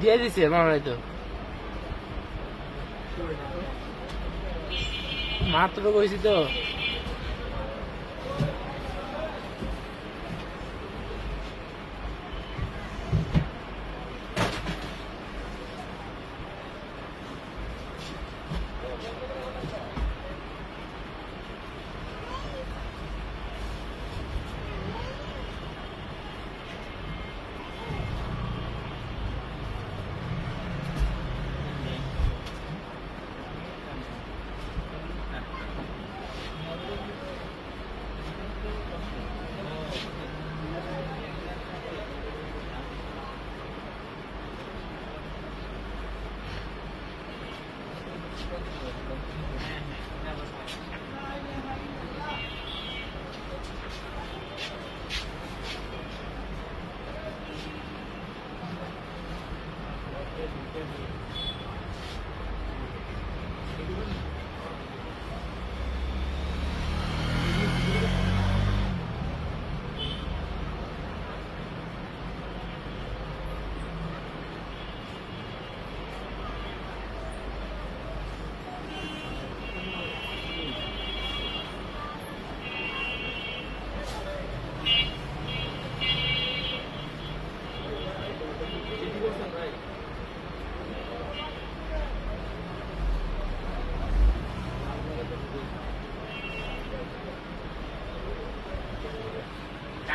দিয়ে দিছে আমার তো। মাত্র কইছি তো।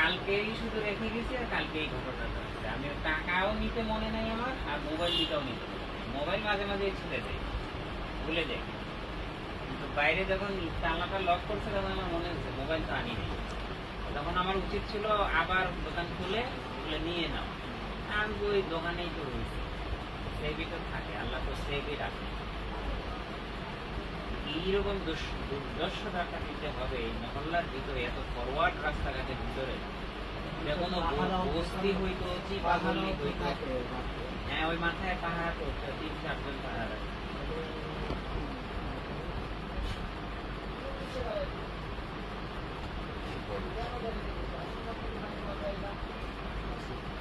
কালকেই শুধু রেখে গেছি আর কালকে এই ঘটনাটা হচ্ছে আমি টাকাও নিতে মনে নাই আমার, আর মোবাইল নিতেও নিতে। মোবাইল মাঝে মাঝে ছুটে যায় ভুলে যাই কিন্তু বাইরে যখন তালাটা লক করছে, তখন আমার মনে হচ্ছে মোবাইল তো আনি নেই তখন আমার উচিত ছিল আবার দোকান খুলে খুলে নিয়ে নাও আর ওই দোকানেই তো রয়েছে। সেভই তো থাকে, আল্লাহ তো সেভই রাখে। এইরকম দুর্দর্শতাটা নিতে হবে মহল্লার ভিতরে এত ফরওয়ার্ড রাস্তাঘাটের ভিতরে। এটা কোনো বস্তি হইতো চিপাহল্লি হইতো? হ্যাঁ ওই মাথায় পাহাড় তিন চারজন পাহাড় আছে।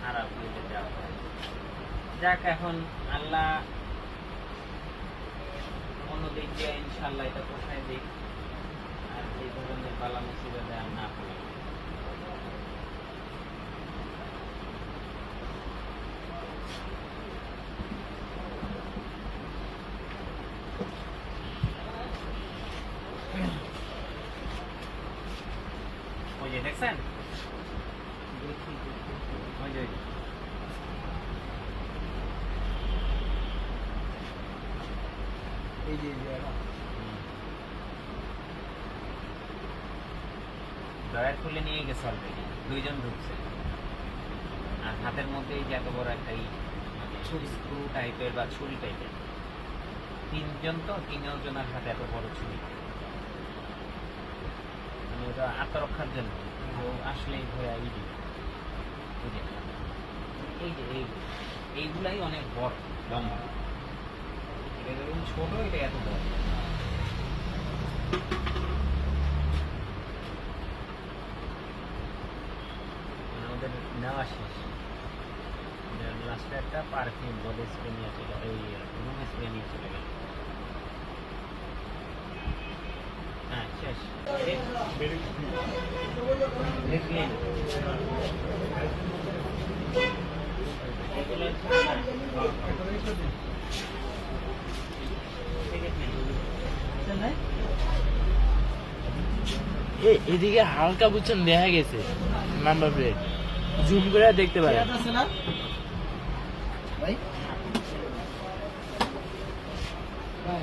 খারাপ হইলে যা যাক এখন আল্লাহ অন্যদিক দিয়ে ইনশাল্লাহ এটা পোষায় দিক। বালা মুসিবতে আর না পড়ি ওই যে দেখছেন ওই যে। এই যে এই যে এটা। ড্রয়ার খুলে নিয়ে গেছে অলরেডি দুইজন ঢুকছে। আর হাতের মধ্যে এই যে এত বড় একটা স্ক্রু টাইপের বা ছুরি টাইপের তিনজন তো তিনজনের হাতে এত বড় ছুরি মানে ওটা আত্মরক্ষার জন্য আসলেই ই এই যে এই যে, এই এইগুলাই অনেক বড়, লম্বা। এটা যেরকম ছোট, এটা এত বড় মানে ওদের নেওয়া শেষ লাস্টে একটা পারফিউম এই রুম হ্যাঁ শেষ। এদিকে হালকা বুঝছেন দেখা গেছে নাম্বার প্লেট জুম করে দেখতে পারেন এটা আছে না? ভাই ভাই